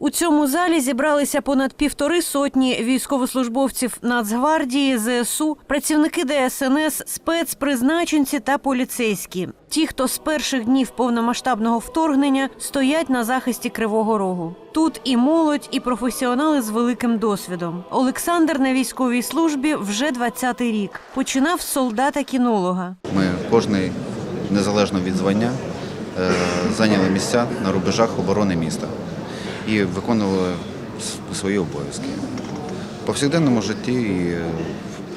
У цьому залі зібралися понад півтори сотні військовослужбовців Нацгвардії, ЗСУ, працівники ДСНС, спецпризначенці та поліцейські. Ті, хто з перших днів повномасштабного вторгнення стоять на захисті Кривого Рогу. Тут і молодь, і професіонали з великим досвідом. Олександр на військовій службі вже 20-й рік. Починав з солдата-кінолога. Ми кожний, незалежно від звання, е, зайняли місця на рубежах оборони міста і виконували свої обов'язки. В повсякденному житті і е,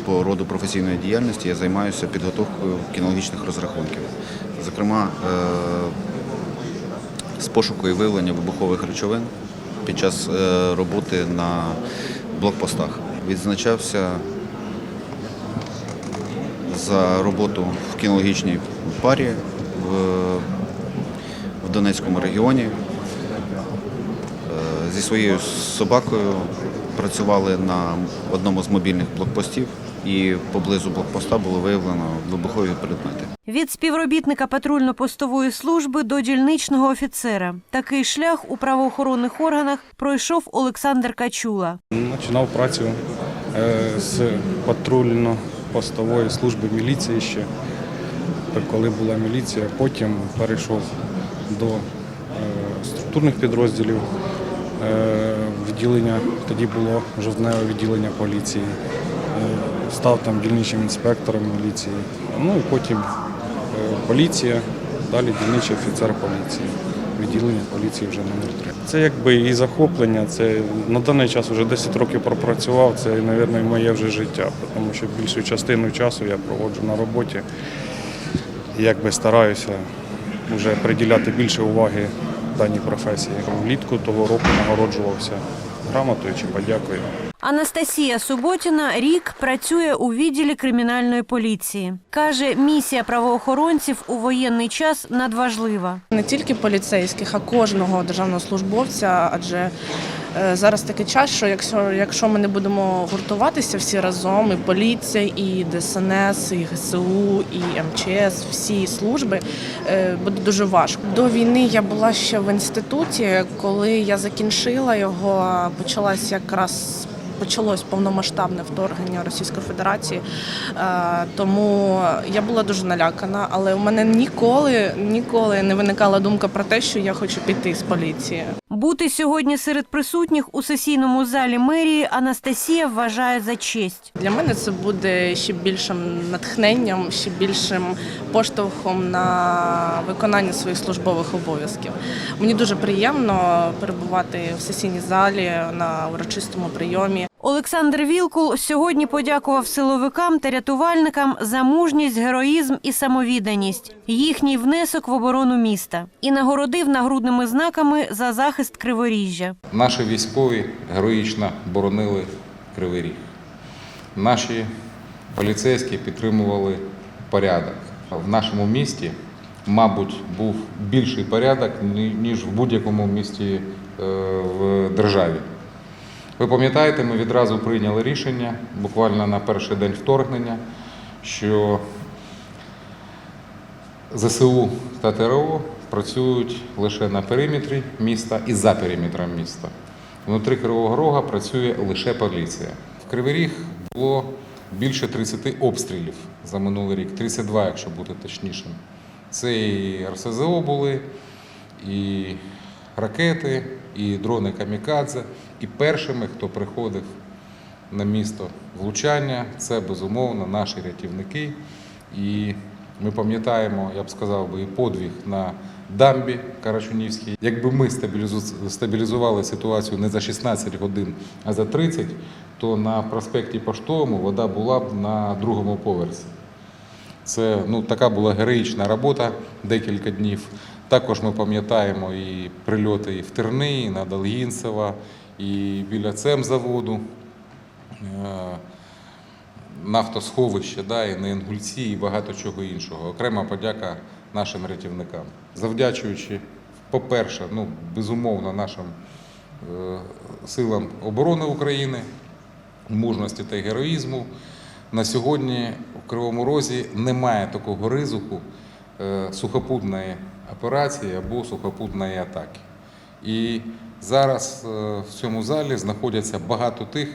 по роду професійної діяльності я займаюся підготовкою кінологічних розрахунків. Зокрема, е, з пошуку і виявлення вибухових речовин під час е, роботи на блокпостах. Відзначався за роботу в кінологічній парі в, в Донецькому регіоні. Зі своєю собакою працювали на одному з мобільних блокпостів, і поблизу блокпоста було виявлено вибухові предмети. Від співробітника патрульно-постової служби до дільничного офіцера. Такий шлях у правоохоронних органах пройшов Олександр Качула. Починав працю е, з патрульно-постової служби міліції ще, коли була міліція. Потім перейшов до е, структурних підрозділів. Е, Відділення тоді було жовтневе відділення поліції. Е, Став там дільничним інспектором міліції. Ну і потім е, поліція, далі дільничий офіцер поліції. Відділення поліції вже номер 3 Це якби і захоплення. Це на даний час вже 10 років пропрацював. Це, мабуть, моє вже життя, тому що більшу частину часу я проводжу на роботі. Якби стараюся вже приділяти більше уваги даній професії. Влітку того року нагороджувався грамотою чи подякою. Анастасія Суботіна рік працює у відділі кримінальної поліції. Каже, місія правоохоронців у воєнний час надважлива. Не тільки поліцейських, а кожного державного службовця, адже зараз такий час, що якщо, якщо ми не будемо гуртуватися всі разом, і поліція, і ДСНС, і ГСУ, і МЧС, всі служби, е, буде дуже важко. До війни я була ще в інституті, коли я закінчила його, почалась якраз. Почалось повномасштабне вторгнення Російської Федерації, Е, тому я була дуже налякана, але у мене ніколи ніколи не виникала думка про те, що я хочу піти з поліції. Бути сьогодні серед присутніх у сесійному залі мерії Анастасія вважає за честь. Для мене це буде ще більшим натхненням, ще більшим поштовхом на виконання своїх службових обов'язків. Мені дуже приємно перебувати в сесійній залі на урочистому прийомі. Олександр Вілкул сьогодні подякував силовикам та рятувальникам за мужність, героїзм і самовідданість, їхній внесок в оборону міста і нагородив нагрудними знаками за захист Криворіжжя. Наші військові героїчно боронили Кривий Ріг. Наші поліцейські підтримували порядок. В нашому місті, мабуть, був більший порядок, ніж в будь-якому місті е, в державі. Ви пам'ятаєте, ми відразу прийняли рішення буквально на перший день вторгнення, що ЗСУ та ТРО працюють лише на периметрі міста і за периметром міста. Внутрі Кривого Рога працює лише поліція. В Кривий Ріг було більше 30 обстрілів за минулий рік, 32, якщо бути точнішим. Це і РСЗО були, і ракети, і дрони камікадзе. І першими, хто приходив на місто влучання, це безумовно наші рятівники. І ми пам'ятаємо, я б сказав би, і подвиг на дамбі Карачунівській. Якби ми стабілізували ситуацію не за 16 годин, а за 30, то на проспекті Поштовому вода була б на другому поверсі. Це ну, така була героїчна робота декілька днів. Також ми пам'ятаємо і прильоти і в Терни, і на Долгінцева, і біля цемзаводу, е, нафтосховище, да, і на Інгульці, і багато чого іншого. Окрема подяка нашим рятівникам. Завдячуючи, по-перше, ну, безумовно, нашим е, силам оборони України, мужності та героїзму. На сьогодні у Кривому Розі немає такого ризику е, сухопутної операції або сухопутної атаки. І Зараз е, в цьому залі знаходяться багато тих,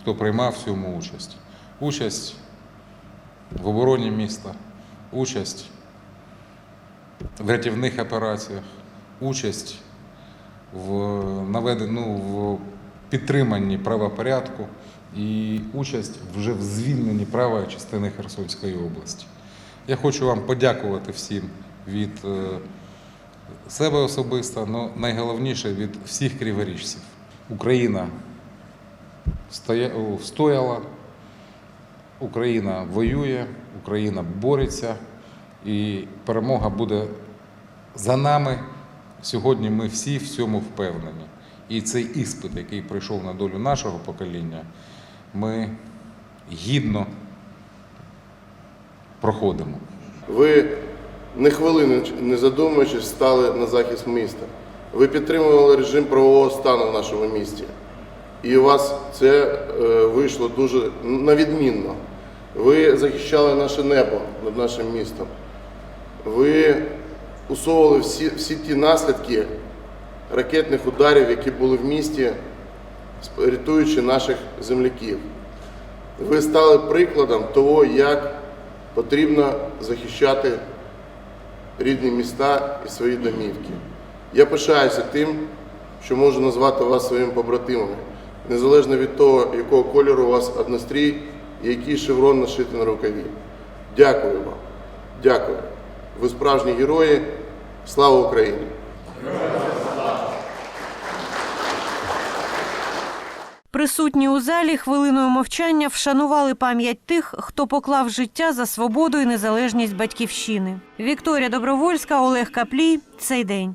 хто приймав в цьому участь. Участь в обороні міста, участь в рятівних операціях, участь в наведенні, ну, в підтриманні правопорядку і участь вже в звільненні правої частини Херсонської області. Я хочу вам подякувати всім від е, себе особисто, але найголовніше від всіх криворіжців. Україна стоя- о, встояла, Україна воює, Україна бореться, і перемога буде за нами. Сьогодні ми всі в цьому впевнені. І цей іспит, який прийшов на долю нашого покоління, ми гідно проходимо. Ви не хвилини не задумуючись стали на захист міста. Ви підтримували режим правового стану в нашому місті. І у вас це е, вийшло дуже на відмінно. Ви захищали наше небо над нашим містом. Ви усували всі, всі ті наслідки ракетних ударів, які були в місті, рятуючи наших земляків. Ви стали прикладом того, як потрібно захищати рідні міста і свої домівки. Я пишаюся тим, що можу назвати вас своїми побратимами, незалежно від того, якого кольору у вас однострій і який шеврон нашити на рукаві. Дякую вам. Дякую. Ви справжні герої. Слава Україні! Присутні у залі хвилиною мовчання вшанували пам'ять тих, хто поклав життя за свободу і незалежність батьківщини. Вікторія Добровольська, Олег Каплій. Цей день.